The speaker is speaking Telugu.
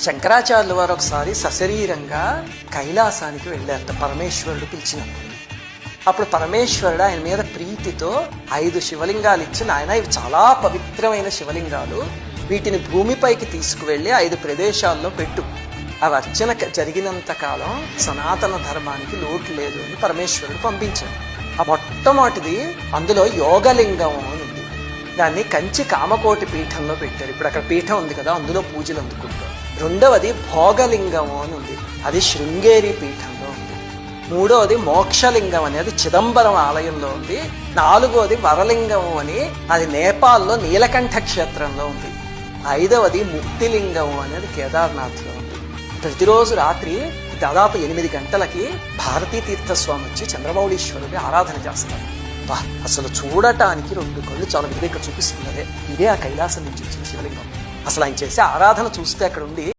శంకరాచార్యుల వారు ఒకసారి సశరీరంగా కైలాసానికి వెళ్ళారట పరమేశ్వరుడు పిలిచినప్పుడు. అప్పుడు పరమేశ్వరుడు ఆయన మీద ప్రీతితో ఐదు శివలింగాలు ఇచ్చి నాయన ఇవి చాలా పవిత్రమైన శివలింగాలు. వీటిని భూమిపైకి తీసుకువెళ్ళి ఐదు ప్రదేశాల్లో పెట్టు. అవి అర్చన జరిగినంత కాలం సనాతన ధర్మానికి లోటు లేదు అని పరమేశ్వరుడు పంపించాడు. ఆ మొట్టమొదటిది అందులో యోగలింగం అని ఉంది. దాన్ని కంచి కామకోటి పీఠంలో పెట్టారు. ఇప్పుడు అక్కడ పీఠం ఉంది కదా అందులో పూజలు అందుకుంటారు. రెండవది భోగలింగం అని ఉంది. అది శృంగేరి పీఠంలో ఉంది. మూడవది మోక్షలింగం అనేది చిదంబరం ఆలయంలో ఉంది. నాలుగవది వరలింగం అని అది నేపాల్లో నీలకంఠ క్షేత్రంలో ఉంది. ఐదవది ముక్తిలింగం అనేది కేదార్నాథ్లో ఉంది. ప్రతిరోజు రాత్రి దాదాపు ఎనిమిది గంటలకి భారతీ తీర్థస్వామి వచ్చి చంద్రమౌళీశ్వరుడి ఆరాధన చేస్తారు. అసలు చూడటానికి రెండు కళ్ళు చాలా. వివేక చూపిస్తున్నదే. ఇదే ఆ కైలాసం నుంచి వచ్చిన శివలింగం. అసలు ఆయన చేసే ఆరాధన చూస్తే అక్కడ ఉండి